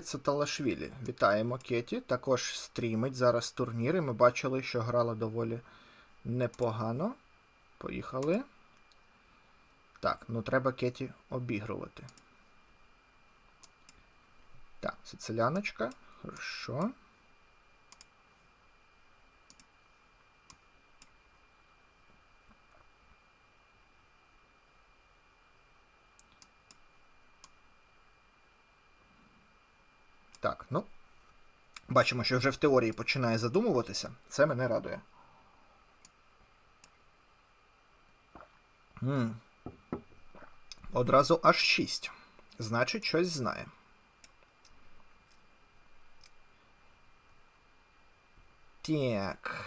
Це Талашвілі. Вітаємо Кеті. Також стрімить зараз турніри. Ми бачили, що грала доволі непогано. Поїхали. Так, ну треба Кеті обігрувати. Так, сициляночка. Хорошо. Так, ну. Бачимо, що вже в теорії починає задумуватися. Це мене радує. м Одразу аж 6. Значить, щось знає. Так.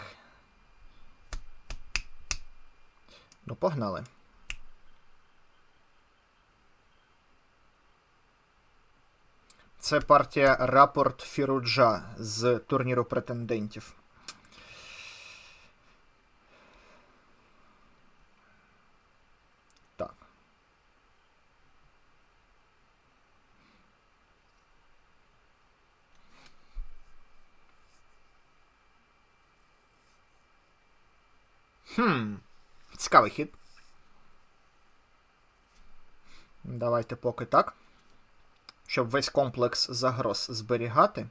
Ну, погнали. Це партія Рапорт Фіруджа з турніру претендентів. Так. Хм. Цікавий хід. Давайте поки так щоб весь комплекс загроз зберігати.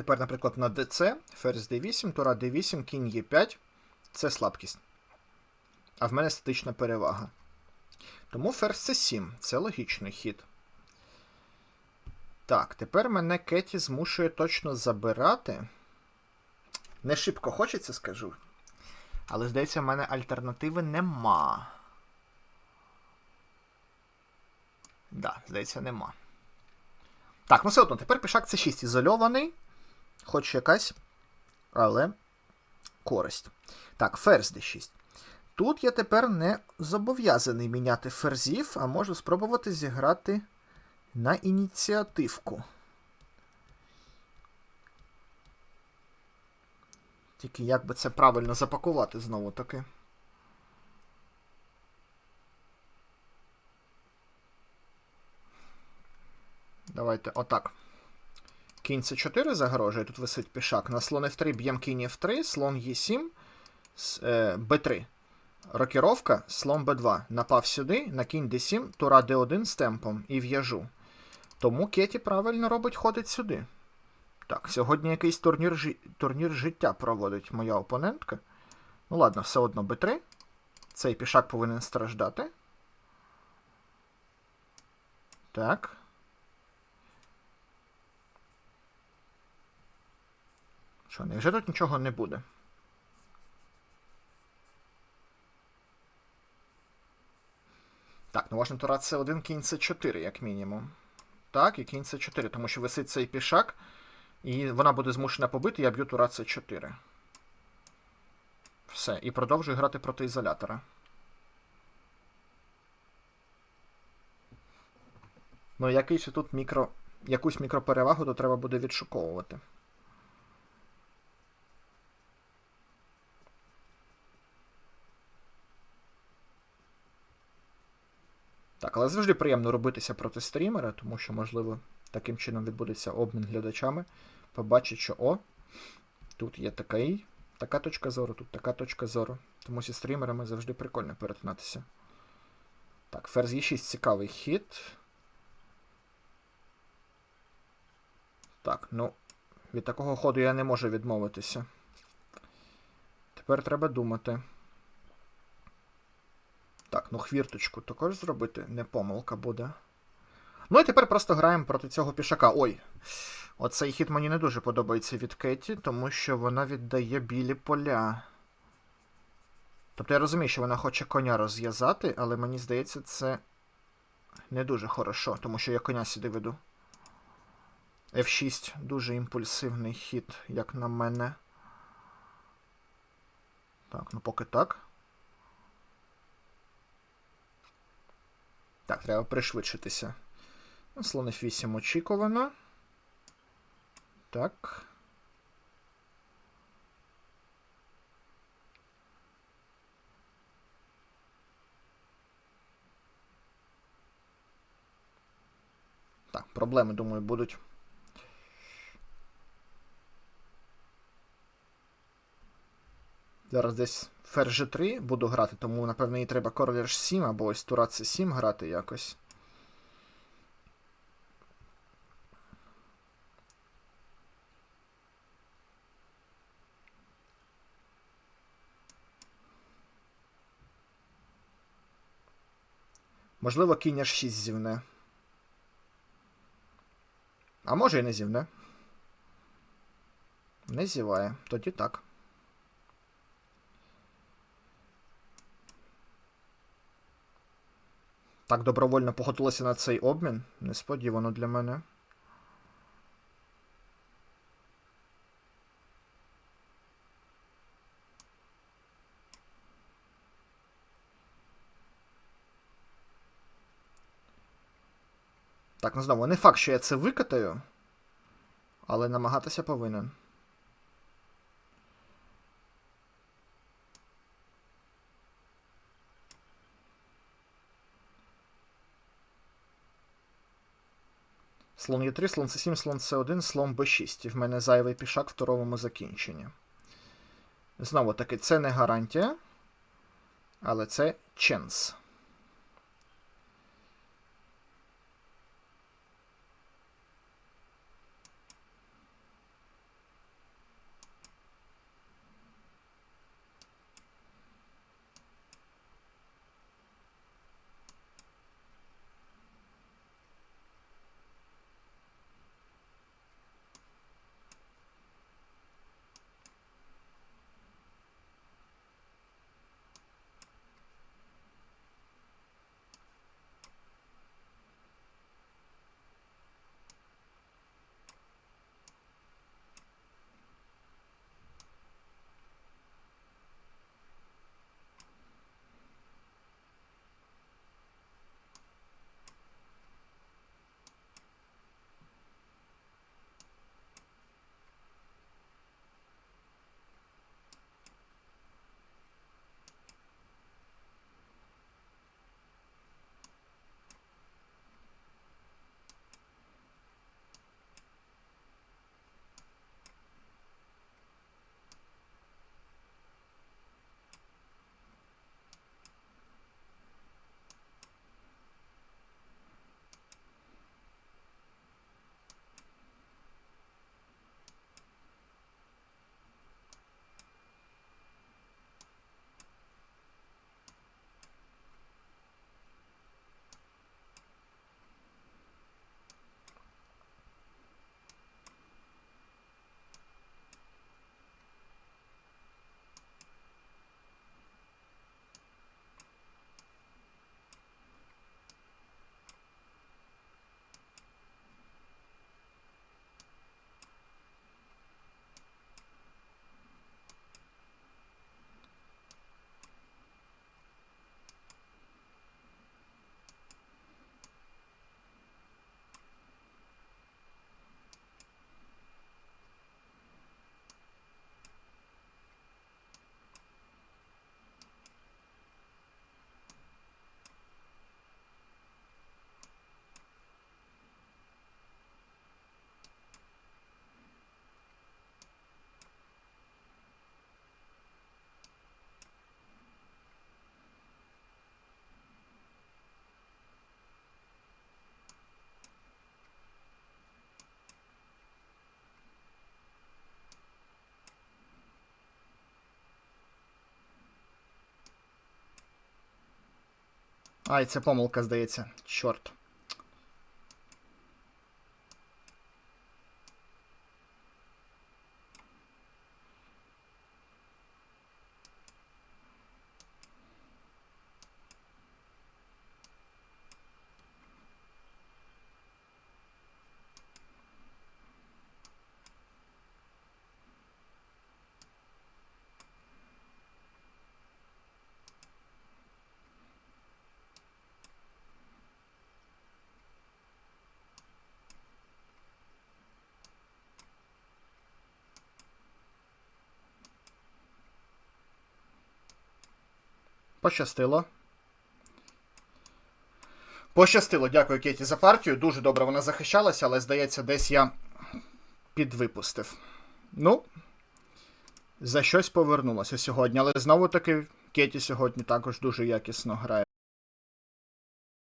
Тепер, наприклад, на ДЦ, ферзь D8, тура D8, кінь Е5 це слабкість. А в мене статична перевага. Тому ферзь C7 це логічний хід. Так, тепер мене Кеті змушує точно забирати. Не шибко хочеться, скажу. Але, здається, в мене альтернативи нема. Да, здається, нема. Так, ну все одно, тепер пішак c 6 ізольований. Хоч якась. Але користь. Так, ферзь d6. Тут я тепер не зобов'язаний міняти ферзів, а можу спробувати зіграти на ініціативку. Тільки як би це правильно запакувати знову таки. Давайте отак. Кінь c 4 загрожує, тут висить пішак. На слон F3 б'єм кінь F3, слон Е7, Б3. Рокіровка, слон Б2. Напав сюди, на кінь D7, тура D1 з темпом і в'яжу. Тому Кеті правильно робить ходить сюди. Так, сьогодні якийсь турнір жи... турнір життя проводить моя опонентка. Ну, ладно, все одно Б3. Цей пішак повинен страждати. Так. Що, невже тут нічого не буде? Так, ну можна тура С1, кінь С4, як мінімум. Так, і кінь С4, тому що висить цей пішак, і вона буде змушена побити, я б'ю тура С4. Все, і продовжую грати проти ізолятора. Ну, якийсь тут мікро... якусь мікроперевагу то треба буде відшуковувати. Так, але завжди приємно робитися проти стрімера, тому що, можливо, таким чином відбудеться обмін глядачами. Побачить, що о, тут є такий, така точка зору, тут така точка зору. Тому зі стрімерами завжди прикольно перетинатися. Так, ферзь Е6 цікавий хід. Так, ну, від такого ходу я не можу відмовитися. Тепер треба думати. Ну хвірточку також зробити не помилка буде. Ну і тепер просто граємо проти цього пішака. Ой. Оцей хід мені не дуже подобається від Кеті, тому що вона віддає білі поля. Тобто я розумію, що вона хоче коня розв'язати, але мені здається, це не дуже хорошо, тому що я коня сюди веду. F6 дуже імпульсивний хід, як на мене. Так, ну поки так. Так, треба пришвидшитися. Ну, слон F8 очікувано. Так. Так, проблеми, думаю, будуть. Зараз десь ферзь G3 буду грати, тому, напевно, їй треба король H7 або ось тура C7 грати якось. Можливо, кінь H6 зівне. А може і не зівне. Не зіває. Тоді так. Так добровольно погодилася на цей обмін. Несподівано для мене. Так, ну знову, не факт, що я це викатаю, але намагатися повинен. Слон Е3, слон С7, слон С1, слон Б6. І в мене зайвий пішак в торовому закінченні. Знову таки, це не гарантія, але це ченс. Ай, це помилка, здається. Чорт. Пощастило. Пощастило, дякую Кеті за партію. Дуже добре вона захищалася, але здається, десь я підвипустив. Ну, за щось повернулося сьогодні, але знову таки Кеті сьогодні також дуже якісно грає.